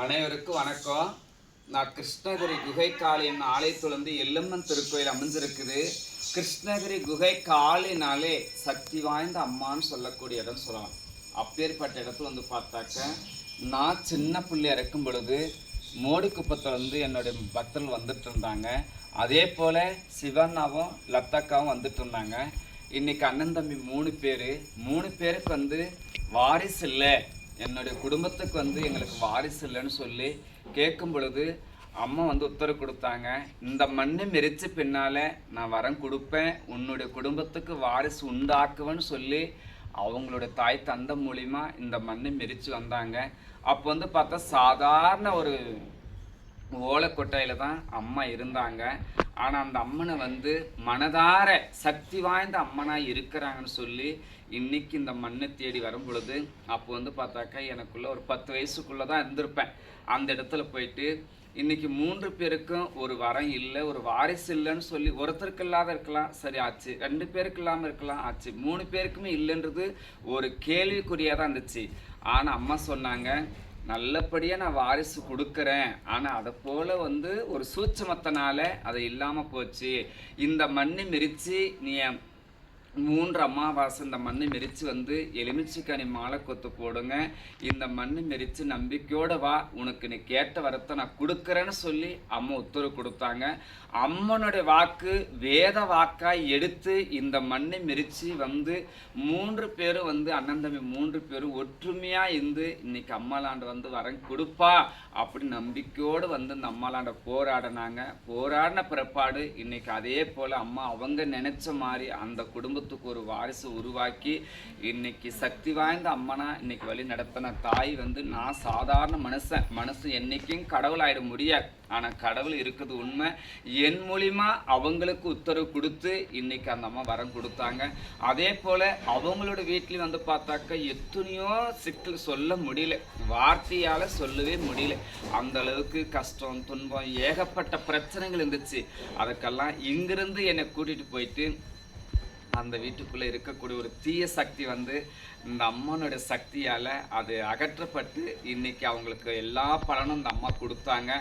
அனைவருக்கும் வணக்கம். நான் கிருஷ்ணகிரி குகை காளியின் ஆலயத்துலேருந்து எல்லம்மன் திருக்கோயில் அமைஞ்சிருக்குது கிருஷ்ணகிரி குகை காளினாலே சக்தி வாய்ந்த அம்மான்னு சொல்லக்கூடிய இடம் சொல்லலாம். அப்பேற்பட்ட இடத்துல வந்து பார்த்தாக்க நான் சின்ன பிள்ளையா இருக்கும் பொழுது மோடிக்குப்பத்தில் வந்து என்னுடைய பக்தர்கள் வந்துட்டு இருந்தாங்க. அதே போல் சிவண்ணாவும் லத்தாக்காவும் வந்துட்டு இருந்தாங்க. இன்றைக்கி அண்ணன் தம்பி மூணு பேர். மூணு பேருக்கு வந்து வாரிசு இல்லை. என்னுடைய குடும்பத்துக்கு வந்து எங்களுக்கு வாரிசு இல்லைன்னு சொல்லி கேட்கும் பொழுது அம்மா வந்து உத்தரவு கொடுத்தாங்க இந்த மண்ணை மெரிச்சு பின்னால நான் வரம் கொடுப்பேன் உன்னுடைய குடும்பத்துக்கு வாரிசு உண்டாக்குவேன்னு சொல்லி அவங்களுடைய தாய் தந்தை மூலிமா இந்த மண்ணை மெரிச்சு வந்தாங்க. அப்போ வந்து பார்த்தா சாதாரண ஒரு ஓலைக்கொட்டையில தான் அம்மா இருந்தாங்க. ஆனால் அந்த அம்மனை வந்து மனதார சக்தி வாய்ந்த அம்மனாக இருக்கிறாங்கன்னு சொல்லி இன்னைக்கு இந்த மண்ணை தேடி வரும் பொழுது அப்போ வந்து பார்த்தாக்கா எனக்குள்ளே ஒரு பத்து வயசுக்குள்ளே தான் இருந்திருப்பேன். அந்த இடத்துல போயிட்டு இன்னைக்கு மூன்று பேருக்கும் ஒரு வரம் இல்லை ஒரு வாரிசு இல்லைன்னு சொல்லி ஒருத்தருக்கு இல்லாத இருக்கலாம். சரி ஆச்சு. ரெண்டு பேருக்கு இல்லாமல் இருக்கலாம். ஆச்சு. மூணு பேருக்குமே இல்லைன்றது ஒரு கேள்விக்குறியாக தான் இருந்துச்சு. ஆனால் அம்மா சொன்னாங்க நல்லபடியாக நான் வாரிசு கொடுக்குறேன். ஆனால் அதை போல் வந்து ஒரு சூட்சமத்தனால அது இல்லாமல் போச்சு. இந்த மண்ணை மிரித்து நீ என் மூன்று அமாவாசை இந்த மண்ணை மெரிச்சு வந்து எலுமிச்சிக்கனி மாலை கொத்து போடுங்க. இந்த மண்ணை மெரிச்சு நம்பிக்கையோட வா உனக்கு நீ கேட்ட வரத்தை நான் கொடுக்குறேன்னு சொல்லி அம்மா உத்தரவு கொடுத்தாங்க. அம்மனுடைய வாக்கு வேத வாக்காய் எடுத்து இந்த மண்ணை மெரிச்சு வந்து மூன்று பேரும் வந்து அண்ணன் தம்பி மூன்று பேரும் ஒற்றுமையா இருந்து இன்னைக்கு அம்மாலாண்டு வந்து வரேன் கொடுப்பா அப்படின்னு நம்பிக்கையோடு வந்து இந்த அம்மாளாண்ட போராடினாங்க. போராடின பிறப்பாடு இன்னைக்கு அதே போல அம்மா அவங்க நினைச்ச மாதிரி அந்த குடும்பத்துக்கு ஒரு வாரிசு உருவாக்கி இன்னைக்கு சக்தி வாய்ந்த அம்மனா இன்னைக்கு வழி நடத்தின தாய் வந்து நான் சாதாரண மனுஷன். மனசு என்னைக்கும் கடவுள் ஆயிட முடியாது. ஆனால் கடவுள் இருக்குது உண்மை. என் மூலிமா அவங்களுக்கு உத்தரவு கொடுத்து இன்னைக்கு அந்த அம்மா வரம் கொடுத்தாங்க. அதே போல் அவங்களோட வீட்லேயும் வந்து பார்த்தாக்க எத்தனையோ சிக்கல் சொல்ல முடியல. வார்த்தையால் சொல்லவே முடியல. அந்த அளவுக்கு கஷ்டம் துன்பம் ஏகப்பட்ட பிரச்சனைகள் இருந்துச்சு. அதுக்கெல்லாம் இங்கிருந்து என்னை கூட்டிகிட்டு போயிட்டு அந்த வீட்டுக்குள்ளே இருக்கக்கூடிய ஒரு தீய சக்தி வந்து இந்த அம்மனுடைய சக்தியால் அது அகற்றப்பட்டு இன்னைக்கு அவங்களுக்கு எல்லா பலனும் இந்த அம்மா கொடுத்தாங்க.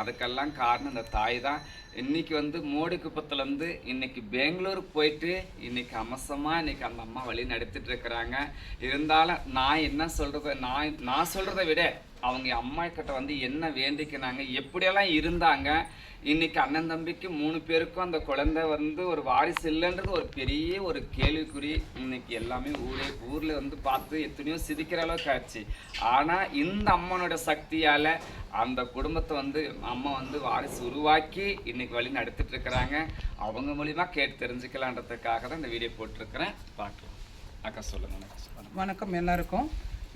அதுக்கெல்லாம் காரணம் இந்த தாய் தான் இன்னைக்கு வந்து மோடி குப்பத்துலேருந்து இன்னைக்கு பெங்களூர் போயிட்டு இன்னைக்கு அமசமாக இன்றைக்கி அந்த அம்மா வழி நடத்திட்டு இருக்கிறாங்க. இருந்தாலும் நான் என்ன சொல்கிறது நான் நான் சொல்கிறத விட அவங்க அம்மா கிட்ட வந்து என்ன வேண்டிக்கினாங்க எப்படியெல்லாம் இருந்தாங்க? இன்னைக்கு அண்ணன் தம்பிக்கு மூணு பேருக்கும் அந்த குழந்தை வந்து ஒரு வாரிசு இல்லைன்றது ஒரு பெரிய ஒரு கேள்விக்குறி. இன்னைக்கு எல்லாமே ஊரே ஊரில் வந்து பார்த்து எத்தனையோ சிரிக்கிற அளவுக்கு ஆச்சு. ஆனால் இந்த அம்மனோட சக்தியால் அந்த குடும்பத்தை வந்து அம்மா வந்து வாரிசு உருவாக்கி இன்னைக்கு வழி நடத்திட்டு இருக்கிறாங்க. அவங்க மூலிமா கேட்டு தெரிஞ்சுக்கலான்றதுக்காக தான் இந்த வீடியோ போட்டிருக்கிறேன். பார்க்கலாம் அக்கா சொல்லுங்க. அக்கா சொல்லுங்க. வணக்கம். எல்லாருக்கும்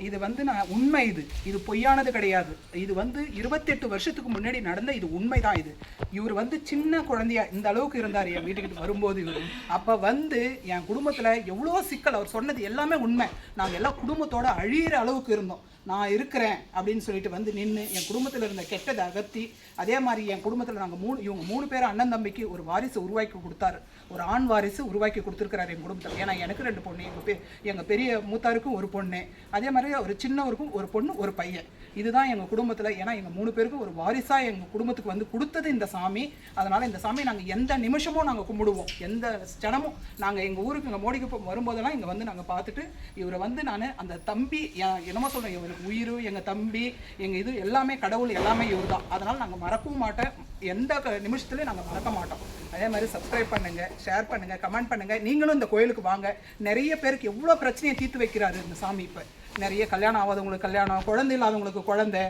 இது வந்து நான் உண்மை இது. இது பொய்யானது கிடையாது. இது வந்து இருபத்தெட்டு வருஷத்துக்கு முன்னாடி நடந்த இது உண்மைதான் இது. இவர் வந்து சின்ன குழந்தையா இந்த அளவுக்கு இருந்தார் என் வீட்டுக்கிட்ட வரும்போது இவர். அப்போ வந்து என் குடும்பத்தில் எவ்வளோ சிக்கல் அவர் சொன்னது எல்லாமே உண்மை. நாங்கள் எல்லாம் குடும்பத்தோட அழியிற அளவுக்கு இருந்தோம். நான் இருக்கிறேன் அப்படின்னு சொல்லிட்டு வந்து நின்று என் குடும்பத்தில் இருந்த கெட்டதை அகற்றி அதே மாதிரி என் குடும்பத்தில் நாங்கள் மூணு இவங்க மூணு பேரும் அண்ணன் தம்பிக்கு ஒரு வாரிசு உருவாக்கி கொடுத்தாரு. ஒரு ஆண் வாரிசு உருவாக்கி கொடுத்துருக்கிறாரு என் குடும்பத்தில். ஏன்னா எனக்கு ரெண்டு பொண்ணு எங்கள் பெ எங்கள் பெரிய மூத்தாருக்கும் ஒரு பொண்ணு. அதே மாதிரி ஒரு சின்னவருக்கும் ஒரு பொண்ணு ஒரு பையன். இதுதான் எங்கள் குடும்பத்தில் ஏன்னா எங்கள் மூணு பேருக்கும் ஒரு வாரிசாக எங்கள் குடும்பத்துக்கு வந்து கொடுத்தது இந்த சாமி. அதனால் இந்த சாமி நாங்கள் எந்த நிமிஷமும் நாங்கள் கும்பிடுவோம். எந்த ஜனமும் நாங்கள் எங்கள் ஊருக்கு இங்கே மோடிக்கு வரும்போதெல்லாம் இங்கே வந்து நாங்கள் பார்த்துட்டு இவரை வந்து நான் அந்த தம்பி என்னமோ சொல்கிறேன் இவருக்கு உயிர் எங்கள் தம்பி எங்கள் இது எல்லாமே கடவுள் எல்லாமே இவர் தான். அதனால் நாங்கள் மறக்கவும் மாட்டேன் எந்த நிமிஷத்துலேயும் நிமிஷத்துலையும் நாங்கள் மறக்க மாட்டோம். அதே மாதிரி சப்ஸ்கிரைப் பண்ணுங்கள் ஷேர் பண்ணுங்கள் கமெண்ட் பண்ணுங்கள் நீங்களும் இந்த கோயிலுக்கு வாங்க. நிறைய பேருக்கு எவ்வளோ பிரச்சனையை தீர்த்து வைக்கிறாரு இந்த சாமி இப்போ. நிறைய கல்யாணம் ஆகாதவங்களுக்கு கல்யாணம் குழந்தை இல்லாதவங்களுக்கு குழந்தை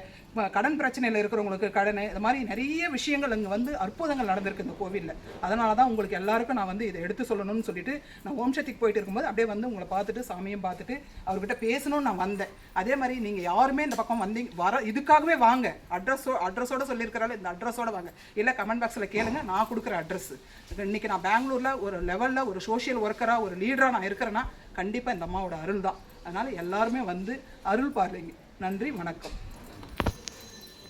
கடன் பிரச்சனையில் இருக்கிறவங்களுக்கு கடன் இது மாதிரி நிறைய விஷயங்கள் இங்கே வந்து அற்புதங்கள் நடந்திருக்கு இந்த கோவிலில். அதனால தான் உங்களுக்கு எல்லாருக்கும் நான் வந்து இதை எடுத்து சொல்லணும்னு சொல்லிட்டு நான் ஓம் சக்திக்கு போயிட்டு இருக்கும்போது அப்படியே வந்து உங்களை பார்த்துட்டு சாமியும் பார்த்துட்டு அவர்கிட்ட பேசணும்னு நான் வந்தேன். அதே மாதிரி நீங்கள் யாருமே இந்த பக்கம் வந்தீங்க வர இதுக்காகவே வாங்க. அட்ரஸோ அட்ரஸோட சொல்லியிருக்கிறாள் இந்த அட்ரஸோட வாங்க. இல்லை கமெண்ட் பாக்ஸில் கேளுங்க நான் கொடுக்குற அட்ரஸ் இன்றைக்கி நான் பெங்களூரில் ஒரு லெவலில் ஒரு சோஷியல் ஒர்க்கராக ஒரு லீடராக நான் இருக்கிறேன்னா கண்டிப்பாக இந்த அம்மாவோட அருள் தான். அதனால் எல்லாருமே வந்து அருள் பாருங்க. நன்றி வணக்கம்.